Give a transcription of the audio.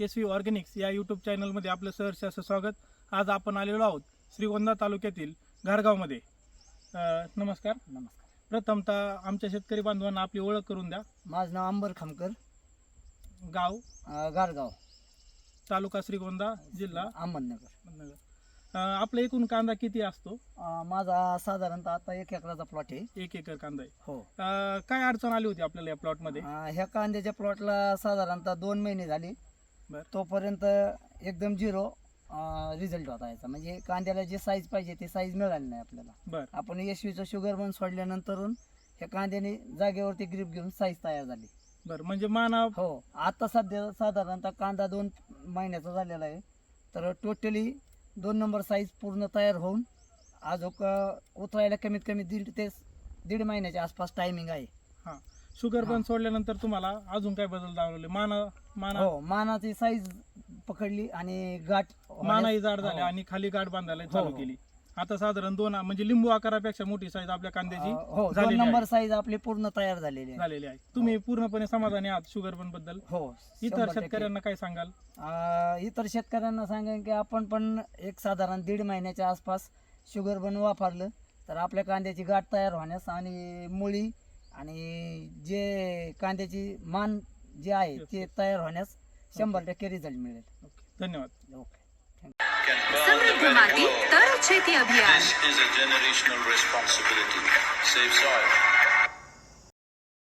S V organics या YouTube चॅनलमध्ये आपलं सहर्ष असं स्वागत. आज आपण आलेलो आहोत श्रीगोंदा तालुक्यातील घारगावमध्ये. नमस्कार. नमस्कार. प्रथमतः आमच्या शेतकरी बांधवांना आपली ओळख करून द्या. माझं नाव अंबर खामकर. गाव? अं, गारगाव तालुका श्रीगोंदा जिल्हा? अहमदनगर. अहमदनगर. अ, आपला एकूण कांदा किती असतो? अं, माझा साधारणतः आता एक एकराचा प्लॉट आहे. एक एकर कांदा आहे. हो. अ, काय अडचण आली होती आपल्याला या प्लॉटमध्ये ह्या कांद्याच्या प्लॉटला साधारणतः दोन महिने झाले. बर. तोपर्यंत एकदम झिरो रिझल्ट होता याचा. म्हणजे कांद्याला जे साईज पाहिजे ते साईज मिळाली नाही आपल्याला. बर. आपण यशवीचं शुगर बन सोडल्यानंतरून ह्या कांद्याने जागेवरती ग्रीप घेऊन साईज तयार झाली. बर म्हणजे माना हो आता सध्या साधारणतः कांदा दोन महिन्याचा झालेला आहे. तर टोटली दोन नंबर साईज पूर्ण तयार होऊन अजून उतरायला कमीत कमी दीड ते दीड महिन्याच्या आसपास टायमिंग आहे. हा. शुगर. बन सोडल्यानंतर तुम्हाला अजून काय बदल जाणवले माना माना हो मानाची साईज पकडली आणि गाठ मानाही जाड झाले हो. आणि खाली गाठ बांधायला हो, चालू हो. केली आता साधारण दोन म्हणजे लिंबू आकारापेक्षा मोठी साईज आपल्या कांद्याची अं, हो दोन झालेली नंबर आहे. साईज आपली पूर्ण तयार झालेली आहे झालेली आहे तुम्ही पूर्णपणे समाधानी आहात शुगर बनबद्दल हो इतर टक्के. शेतकऱ्यांना काय सांगाल अं, इतर शेतकऱ्यांना सांगेन की आपण पण एक साधारण दीड महिन्याच्या आसपास शुगर बन वापरलं तर आपल्या कांद्याची गाठ तयार होण्यास आणि मुळी आणि जे कांद्याची मान जे आहे ते तयार होण्यास शंभर टक्के रिझल्ट मिळेल ओके, धन्यवाद ओके can burn the સમૃદ્ધ very માટી world. તર છેતી અભિયાન This is a generational responsibility. Save soil.